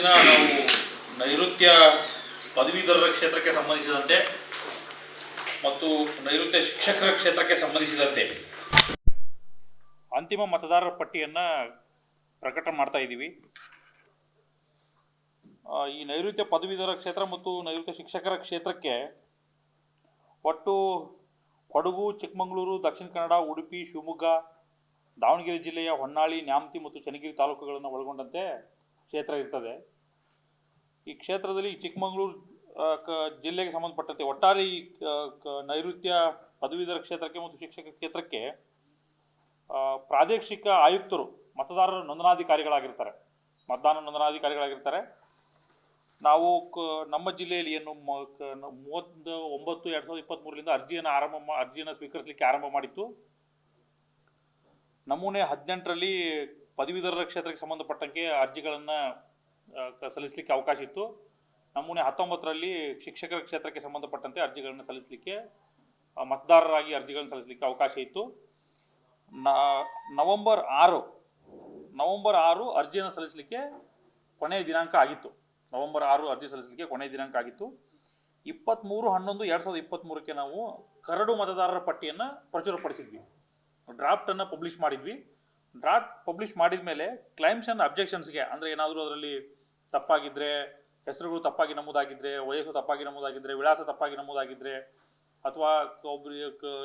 ದಿನ ನಾವು ನೈಋತ್ಯ ಪದವೀಧರರ ಕ್ಷೇತ್ರಕ್ಕೆ ಸಂಬಂಧಿಸಿದಂತೆ ಮತ್ತು ನೈಋತ್ಯ ಶಿಕ್ಷಕರ ಕ್ಷೇತ್ರಕ್ಕೆ ಸಂಬಂಧಿಸಿದಂತೆ ಅಂತಿಮ ಮತದಾರರ ಪಟ್ಟಿಯನ್ನು ಪ್ರಕಟ ಮಾಡ್ತಾ ಇದ್ದೀವಿ. ಈ ನೈಋತ್ಯ ಪದವೀಧರ ಕ್ಷೇತ್ರ ಮತ್ತು ನೈಋತ್ಯ ಶಿಕ್ಷಕರ ಕ್ಷೇತ್ರಕ್ಕೆ ಒಟ್ಟು ಕೊಡಗು, ಚಿಕ್ಕಮಗಳೂರು, ದಕ್ಷಿಣ ಕನ್ನಡ, ಉಡುಪಿ, ಶಿವಮೊಗ್ಗ, ದಾವಣಗೆರೆ ಜಿಲ್ಲೆಯ ಹೊನ್ನಾಳಿ, ನ್ಯಾಮತಿ ಮತ್ತು ಚನ್ನಗಿರಿ ತಾಲೂಕುಗಳನ್ನು ಒಳಗೊಂಡಂತೆ ಕ್ಷೇತ್ರ ಇರ್ತದೆ. ಈ ಕ್ಷೇತ್ರದಲ್ಲಿ ಚಿಕ್ಕಮಗಳೂರು ಕ, ಜಿಲ್ಲೆಗೆ ಸಂಬಂಧಪಟ್ಟಂತೆ ಒಟ್ಟಾರೆ ಈ ನೈಋತ್ಯ ಪದವೀಧರ ಕ್ಷೇತ್ರಕ್ಕೆ ಮತ್ತು ಶಿಕ್ಷಕ ಕ್ಷೇತ್ರಕ್ಕೆ ಪ್ರಾದೇಶಿಕ ಆಯುಕ್ತರು, ಮತದಾರರ ನೋಂದಣಾಧಿಕಾರಿಗಳಾಗಿರ್ತಾರೆ. ಮತದಾನ ನೋಂದಣಾಧಿಕಾರಿಗಳಾಗಿರ್ತಾರೆ. ನಾವು ಕ, ನಮ್ಮ ಜಿಲ್ಲೆಯಲ್ಲಿ ಏನು ಮ- ಮೂವತ್ತು ಒಂಬತ್ತು, ಎರಡು ಸಾವಿರದ ಇಪ್ಪತ್ತ್ಮೂರರಿಂದ ಅರ್ಜಿಯನ್ನು ಆರಂಭ ಮಾ, ಅರ್ಜಿಯನ್ನು ಸ್ವೀಕರಿಸಲಿಕ್ಕೆ ಆರಂಭ ಮಾಡಿತ್ತು. ನಮೂನೆ ಹದಿನೆಂಟರಲ್ಲಿ ಪದವೀಧರರ ಕ್ಷೇತ್ರಕ್ಕೆ ಸಂಬಂಧಪಟ್ಟಂಗೆ ಅರ್ಜಿಗಳನ್ನು ಸಲ್ಲಿಸಲಿಕ್ಕೆ ಅವಕಾಶ ಇತ್ತು. ನಮೂನೆ ಹತ್ತೊಂಬತ್ತರಲ್ಲಿ ಶಿಕ್ಷಕರ ಕ್ಷೇತ್ರಕ್ಕೆ ಸಂಬಂಧಪಟ್ಟಂತೆ ಅರ್ಜಿಗಳನ್ನು ಸಲ್ಲಿಸಲಿಕ್ಕೆ ಮತದಾರರಾಗಿ ಅರ್ಜಿಗಳನ್ನು ಸಲ್ಲಿಸಲಿಕ್ಕೆ ಅವಕಾಶ ಇತ್ತು. ನವಂಬರ್ ಆರು ನವಂಬರ್ ಆರು ಅರ್ಜಿಯನ್ನು ಸಲ್ಲಿಸಲಿಕ್ಕೆ ಕೊನೆಯ ದಿನಾಂಕ ಆಗಿತ್ತು. ನವಂಬರ್ ಆರು ಅರ್ಜಿ ಸಲ್ಲಿಸಲಿಕ್ಕೆ ಕೊನೆಯ ದಿನಾಂಕ ಆಗಿತ್ತು. ಇಪ್ಪತ್ತ್ಮೂರು ಹನ್ನೊಂದು, ಎರಡು ಸಾವಿರದ ಇಪ್ಪತ್ತ್ಮೂರಕ್ಕೆ ನಾವು ಕರಡು ಮತದಾರರ ಪಟ್ಟಿಯನ್ನು ಪ್ರಚುರಪಡಿಸಿದ್ವಿ. ಡ್ರಾಫ್ಟನ್ನು ಪಬ್ಲಿಷ್ ಮಾಡಿದ್ವಿ. ಡ್ರಾಫ್ಟ್ ಪಬ್ಲಿಷ್ ಮಾಡಿದ ಮೇಲೆ ಕ್ಲೈಮ್ಸ್ ಅಂಡ್ ಅಬ್ಜೆಕ್ಷನ್ಸ್ಗೆ, ಅಂದರೆ ಏನಾದರೂ ಅದರಲ್ಲಿ ತಪ್ಪಾಗಿದ್ದರೆ ಹೆಸರುಗಳು ತಪ್ಪಾಗಿ ನಮೂದಾಗಿದ್ದರೆ ವಯಸ್ಸು ತಪ್ಪಾಗಿ ನಮೂದಾಗಿದ್ದರೆ ವಿಳಾಸ ತಪ್ಪಾಗಿ ನಮೂದಾಗಿದ್ದರೆ ಅಥವಾ ಒಬ್ಬರು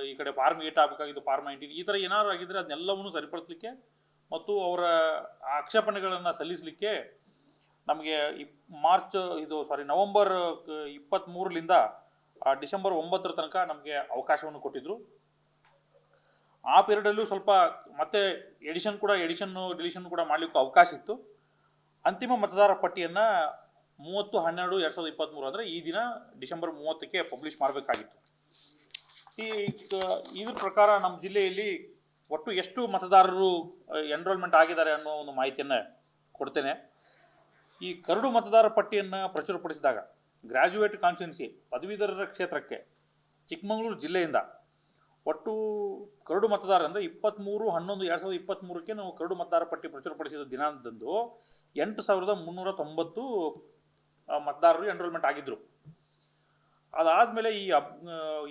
ಈ ಕಡೆ ಫಾರ್ಮ್ ಏಟ್ ಆಗಬೇಕಾಗಿದ್ದು ಫಾರ್ಮ್ ನೈನ್ಟೀನ್, ಈ ಥರ ಏನಾದರೂ ಆಗಿದ್ದರೆ ಅದನ್ನೆಲ್ಲವನ್ನು ಸರಿಪಡಿಸಲಿಕ್ಕೆ ಮತ್ತು ಅವರ ಆಕ್ಷೇಪಣೆಗಳನ್ನು ಸಲ್ಲಿಸಲಿಕ್ಕೆ ನಮಗೆ ಮಾರ್ಚ್ ಇದು ಸಾರಿ ನವಂಬರ್ ಇಪ್ಪತ್ತ್ಮೂರರಿಂದ ಡಿಸೆಂಬರ್ ಒಂಬತ್ತರ ತನಕ ನಮಗೆ ಅವಕಾಶವನ್ನು ಕೊಟ್ಟಿದ್ದರು ಆ ಪೀರಿಯಡಲ್ಲೂ ಸ್ವಲ್ಪ ಮತ್ತೆ ಎಡಿಷನ್ ಕೂಡ ಎಡಿಷನ್ನು ಡಿಲಿಷನ್ ಕೂಡ ಮಾಡಲಿಕ್ಕೂ ಅವಕಾಶ ಇತ್ತು. ಅಂತಿಮ ಮತದಾರ ಪಟ್ಟಿಯನ್ನು ಮೂವತ್ತು, ಹನ್ನೆರಡು, ಎರಡು ಸಾವಿರದ ಇಪ್ಪತ್ತ್ಮೂರು ಅಂದರೆ ಈ ದಿನ ಡಿಸೆಂಬರ್ ಮೂವತ್ತಕ್ಕೆ ಪಬ್ಲಿಷ್ ಮಾಡಬೇಕಾಗಿತ್ತು. ಈ ಇದ್ರ ಪ್ರಕಾರ ನಮ್ಮ ಜಿಲ್ಲೆಯಲ್ಲಿ ಒಟ್ಟು ಎಷ್ಟು ಮತದಾರರು ಎನ್ರೋಲ್ಮೆಂಟ್ ಆಗಿದ್ದಾರೆ ಅನ್ನೋ ಒಂದು ಮಾಹಿತಿಯನ್ನು ಕೊಡ್ತೇನೆ. ಈ ಕರಡು ಮತದಾರ ಪಟ್ಟಿಯನ್ನು ಪ್ರಚುರಪಡಿಸಿದಾಗ ಗ್ರ್ಯಾಜುಯೇಟ್ ಕಾನ್ಸ್ಟಿಟ್ಯೂನ್ಸಿ ಪದವೀಧರರ ಕ್ಷೇತ್ರಕ್ಕೆ ಚಿಕ್ಕಮಗಳೂರು ಜಿಲ್ಲೆಯಿಂದ ಒಟ್ಟು ಕರಡು ಮತದಾರ ಅಂದರೆ ಇಪ್ಪತ್ತ್ಮೂರು ಹನ್ನೊಂದು, ಎರಡು ಸಾವಿರದ ಇಪ್ಪತ್ತ್ಮೂರಕ್ಕೆ ನಾವು ಕರಡು ಮತದಾರ ಪಟ್ಟಿ ಪ್ರಚುರಪಡಿಸಿದ ದಿನಾಂಕದಂದು ಎಂಟು ಸಾವಿರದ ಮುನ್ನೂರ ತೊಂಬತ್ತು ಮತದಾರರು ಎನ್ರೋಲ್ಮೆಂಟ್ ಆಗಿದ್ದರು ಅದಾದಮೇಲೆ ಈ ಅಬ್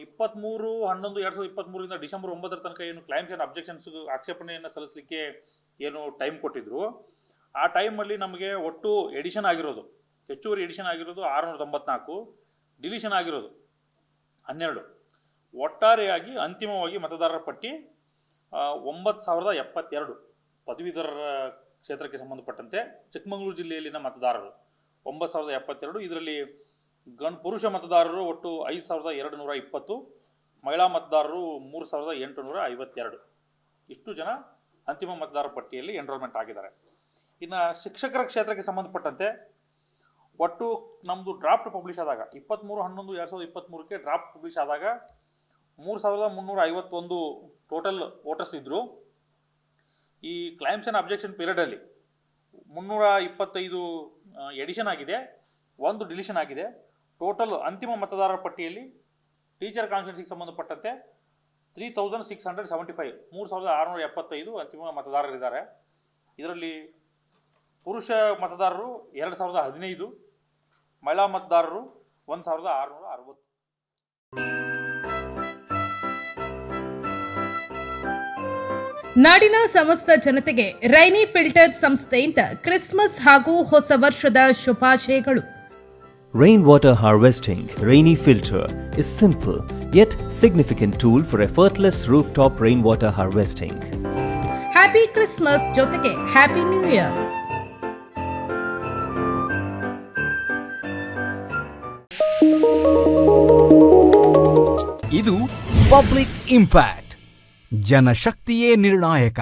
ಇಪ್ಪತ್ತ್ಮೂರು ಹನ್ನೊಂದು, ಎರಡು ಸಾವಿರದ ಇಪ್ಪತ್ತ್ಮೂರಿಂದ ಡಿಸೆಂಬರ್ ಒಂಬತ್ತರ ತನಕ ಏನು ಕ್ಲೈಮ್ಸ್ ಆ್ಯಂಡ್ ಅಬ್ಜೆಕ್ಷನ್ಸ್ ಆಕ್ಷೇಪಣೆಯನ್ನು ಸಲ್ಲಿಸಲಿಕ್ಕೆ ಏನು ಟೈಮ್ ಕೊಟ್ಟಿದ್ದರು ಆ ಟೈಮಲ್ಲಿ ನಮಗೆ ಒಟ್ಟು ಎಡಿಷನ್ ಆಗಿರೋದು, ಹೆಚ್ಚುವರಿ ಎಡಿಷನ್ ಆಗಿರೋದು ಆರುನೂರ ತೊಂಬತ್ನಾಲ್ಕು ಡಿಲಿಷನ್ ಆಗಿರೋದು ಹನ್ನೆರಡು. ಒಟ್ಟಾರೆಯಾಗಿ ಅಂತಿಮವಾಗಿ ಮತದಾರರ ಪಟ್ಟಿ ಒಂಬತ್ತು ಸಾವಿರದ ಎಪ್ಪತ್ತೆರಡು ಪದವೀಧರರ ಕ್ಷೇತ್ರಕ್ಕೆ ಸಂಬಂಧಪಟ್ಟಂತೆ ಚಿಕ್ಕಮಗಳೂರು ಜಿಲ್ಲೆಯಲ್ಲಿನ ಮತದಾರರು. ಒಂಬತ್ತು ಸಾವಿರದ ಎಪ್ಪತ್ತೆರಡು ಇದರಲ್ಲಿ ಗಂಡು ಪುರುಷ ಮತದಾರರು ಒಟ್ಟು ಐದು ಸಾವಿರದ ಎರಡು ನೂರ ಇಪ್ಪತ್ತು, ಮಹಿಳಾ ಮತದಾರರು ಮೂರು ಸಾವಿರದ ಎಂಟುನೂರ ಐವತ್ತೆರಡು. ಇಷ್ಟು ಜನ ಅಂತಿಮ ಮತದಾರರ ಪಟ್ಟಿಯಲ್ಲಿ ಎನ್ರೋಲ್ಮೆಂಟ್ ಆಗಿದ್ದಾರೆ. ಇನ್ನು ಶಿಕ್ಷಕರ ಕ್ಷೇತ್ರಕ್ಕೆ ಸಂಬಂಧಪಟ್ಟಂತೆ ಒಟ್ಟು ನಮ್ಮದು ಡ್ರಾಫ್ಟ್ ಪಬ್ಲಿಷ್ ಆದಾಗ ಇಪ್ಪತ್ತ್ಮೂರು ಹನ್ನೊಂದು, ಎರಡು ಸಾವಿರದ ಇಪ್ಪತ್ತ್ಮೂರಕ್ಕೆ ಡ್ರಾಫ್ಟ್ ಪಬ್ಲಿಷ್ ಆದಾಗ ಮೂರು ಸಾವಿರದ ಮುನ್ನೂರ ಐವತ್ತೊಂದು ಟೋಟಲ್ ವೋಟರ್ಸ್ ಇದ್ದರು ಈ ಕ್ಲೈಮ್ಸ್ ಆ್ಯಂಡ್ ಅಬ್ಜೆಕ್ಷನ್ ಪೀರಿಯಡಲ್ಲಿ ಮುನ್ನೂರ ಇಪ್ಪತ್ತೈದು ಎಡಿಷನ್ ಆಗಿದೆ, ಒಂದು ಡಿಲಿಷನ್ ಆಗಿದೆ. ಟೋಟಲ್ ಅಂತಿಮ ಮತದಾರರ ಪಟ್ಟಿಯಲ್ಲಿ ಟೀಚರ್ ಕಾನ್ಸ್ಟಿಟ್ಯೂನ್ಸಿಗೆ ಸಂಬಂಧಪಟ್ಟಂತೆ three thousand six hundred seventy five ಮೂರು ಸಾವಿರದ ಆರುನೂರ ಎಪ್ಪತ್ತೈದು ಅಂತಿಮ ಮತದಾರರಿದ್ದಾರೆ. ಇದರಲ್ಲಿ ಪುರುಷ ಮತದಾರರು ಎರಡು ಸಾವಿರದ ಹದಿನೈದು, ಮಹಿಳಾ ಮತದಾರರು ಒಂದು ಸಾವಿರದ ಆರುನೂರ ಅರವತ್ತು ನಾಡಿನ ಸಮಸ್ತ ಜನತೆಗೆ ರೈನಿ ಫಿಲ್ಟರ್ ಸಂಸ್ಥೆಯಿಂದ ಕ್ರಿಸ್ಮಸ್ ಹಾಗೂ ಹೊಸ ವರ್ಷದ ಶುಭಾಶಯಗಳು Rainwater harvesting, Rainy Filter, is simple yet significant tool for effortless rooftop rainwater harvesting. Happy Christmas ಜೊತೆಗೆ ಹ್ಯಾಪಿ ನ್ಯೂ ಇಯರ್ ಇದು ಪಬ್ಲಿಕ್ ಇಂಪ್ಯಾಕ್ಟ್ ಜನಶಕ್ತಿಯೇ ನಿರ್ಣಾಯಕ